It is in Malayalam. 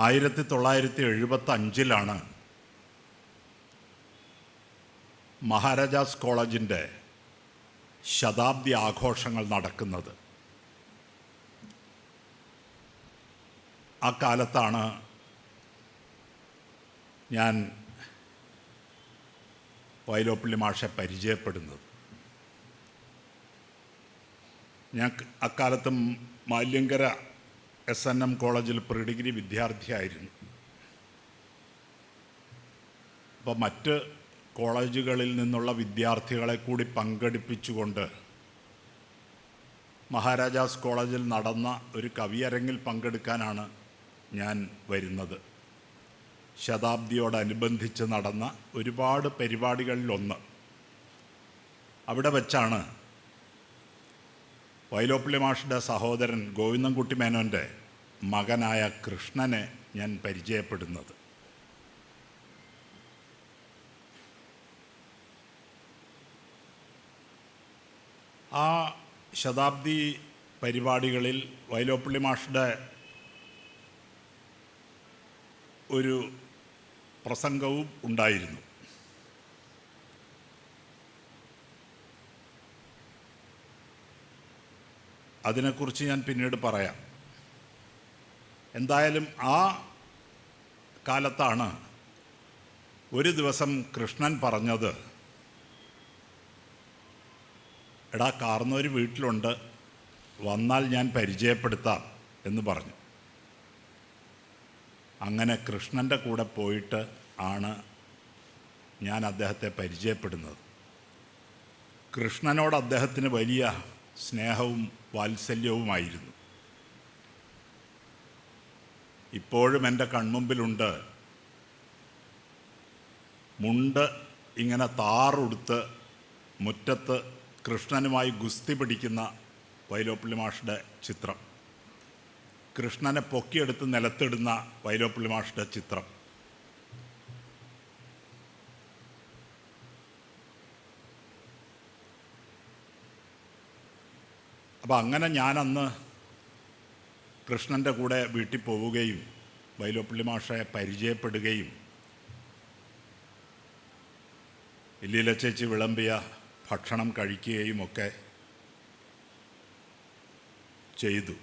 ആയിരത്തി തൊള്ളായിരത്തി എഴുപത്തി അഞ്ചിലാണ് മഹാരാജാസ് കോളേജിന്റെ ശതാബ്ദി ആഘോഷങ്ങൾ നടക്കുന്നത്. ആ കാലത്താണ് ഞാൻ വൈലോപ്പള്ളി മാഷെ പരിചയപ്പെടുന്നത്. ഞാൻ അക്കാലത്തും മാല്യങ്കര എസ് എൻ എം കോളേജിൽ പ്രീ ഡിഗ്രി വിദ്യാർത്ഥിയായിരുന്നു. അപ്പോൾ മറ്റ് കോളേജുകളിൽ നിന്നുള്ള വിദ്യാർത്ഥികളെ കൂടി പങ്കെടുപ്പിച്ചുകൊണ്ട് മഹാരാജാസ് കോളേജിൽ നടന്ന ഒരു കവിയരങ്ങിൽ പങ്കെടുക്കാനാണ് ഞാൻ വരുന്നത്. ശതാബ്ദിയോടനുബന്ധിച്ച് നടന്ന ഒരുപാട് പരിപാടികളിലൊന്ന്. അവിടെ വച്ചാണ് വൈലോപ്പിള്ളി മാഷിന്റെ സഹോദരൻ ഗോവിന്ദൻകുട്ടി മേനോന്റെ മകനായ കൃഷ്ണനെ ഞാൻ പരിചയപ്പെടുന്നത്. ആ ശതാബ്ദി പരിപാടികളിൽ വൈലോപ്പള്ളി മാഷ്ടെ ഒരു പ്രസംഗവും ഉണ്ടായിരുന്നു. അതിനെക്കുറിച്ച് ഞാൻ പിന്നീട് പറയാം. എന്തായാലും ആ കാലത്താണ് ഒരു ദിവസം കൃഷ്ണൻ പറഞ്ഞത് എടാ കാർന്നൊരു വീട്ടിലുണ്ട് വന്നാൽ ഞാൻ പരിചയപ്പെടുത്താം എന്ന് പറഞ്ഞു. അങ്ങനെ കൃഷ്ണന്റെ കൂടെ പോയിട്ട് ആണ് ഞാൻ അദ്ദേഹത്തെ പരിചയപ്പെടുന്നത്. കൃഷ്ണനോട് അദ്ദേഹത്തിന് വലിയ സ്നേഹവും വാത്സല്യവുമായിരുന്നു. ഇപ്പോഴും എന്റെ കൺമുമ്പിലുണ്ട്. മുണ്ട് ഇങ്ങനെ താറുടുത്ത് മുറ്റത്ത് കൃഷ്ണനുമായി ഗുസ്തി പിടിക്കുന്ന വൈലോപ്പള്ളി ചിത്രം. കൃഷ്ണനെ പൊക്കിയെടുത്ത് നിലത്തിടുന്ന വൈലോപ്പള്ളി മാഷുടെ ചിത്രം. അപ്പം അങ്ങനെ ഞാനന്ന് കൃഷ്ണന്റെ കൂടെ വീട്ടിൽ പോവുകയും വൈലോപ്പള്ളി മാഷെ പരിചയപ്പെടുകയും ഇല്ലിലച്ചേച്ചി ചേച്ചി വിളമ്പിയ ഭക്ഷണം കഴിക്കുകയും ഒക്കെ ചെയ്തു.